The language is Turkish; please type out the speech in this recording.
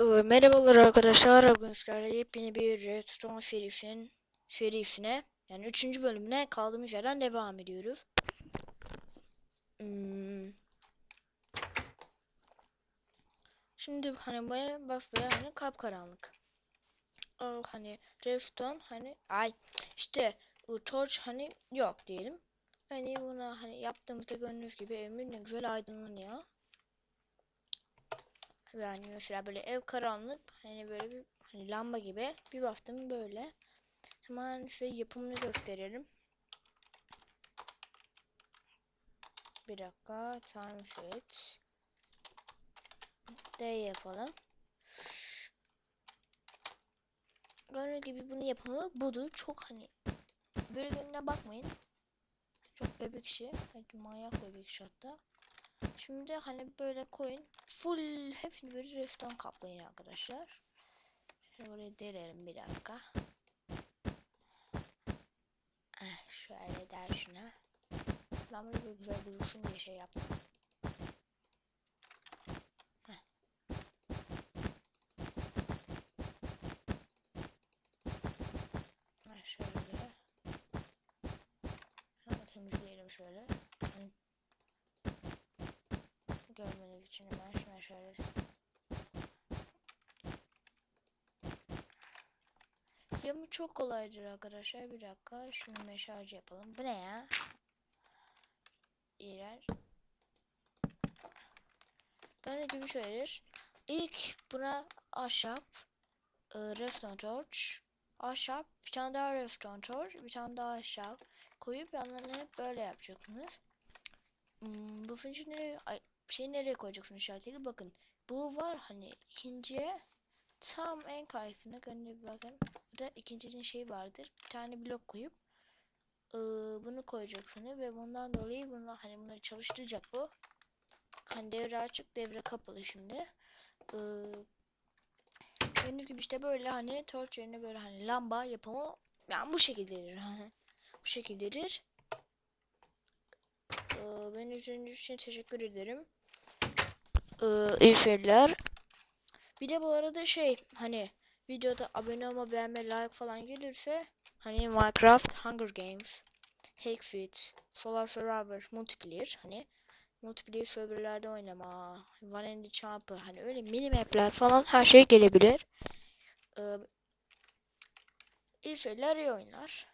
Ee, Merhabalar arkadaşlar. Bugün sizlerle yepyeni bir Redstone serisinin serisine yani 3. bölümüne kaldığımız yerden devam ediyoruz. Hmm. Şimdi hani baya basbaya hani kapkaranlık. Aa, hani Redstone hani ay işte torch hani yok diyelim. Hani buna hani yaptığımızda gördüğünüz gibi evimin ne güzel aydınlanıyor. Yani mesela böyle ev karanlık hani böyle bir hani lamba gibi bir bastım böyle. Hemen size yapımını gösterelim. Bir dakika time set. D yapalım. Gördüğünüz gibi bunun yapımı budur. Çok hani böyle görününe bakmayın. Çok bebek işi. Hani manyak bebek işi hatta. Şimdi hani böyle koyun. Full hepsini böyle reston kaplayın arkadaşlar. Şimdi burayı delerim bir dakika. Eh, şöyle der şuna. Ben böyle bir güzel dursun diye şey yaptım. Heh. Heh, şöyle. Hemen temizleyelim şöyle. Hani görmeniz için hemen şuna şöyle Yapımı çok kolaydır arkadaşlar. Bir dakika. Şunu meşaj yapalım. Bu ne ya? İğrenç. Böyle gibi söyler. İlk buna ahşap, e, redstone torch, ahşap, bir tane daha redstone torch, bir tane daha ahşap koyup yanlarına hep böyle yapacaksınız. Hmm, bu fıncı ay, şey nereye koyacaksın işaretiyle bakın. Bu var hani ikinciye tam en karşısına gönderip bakın. Burada ikincinin şey vardır. Bir tane blok koyup ıı, bunu koyacaksınız ve bundan dolayı bunlar hani bunları çalıştıracak bu. Hani devre açık devre kapalı şimdi. Iı, gördüğünüz gibi işte böyle hani torch yerine böyle hani lamba yapımı yani bu şekildedir. Bu şekildedir. Ee, beni izlediğiniz için teşekkür ederim. Ee, iyi. Bir de bu arada şey hani videoda abone olma beğenme like falan gelirse hani Minecraft Hunger Games Hackfit Solar Survivor Multiplayer hani multiplayer serverlerde oynama One and the Jumper hani öyle mini mapler falan her şey gelebilir. Ee, iyi seyirler iyi oyunlar.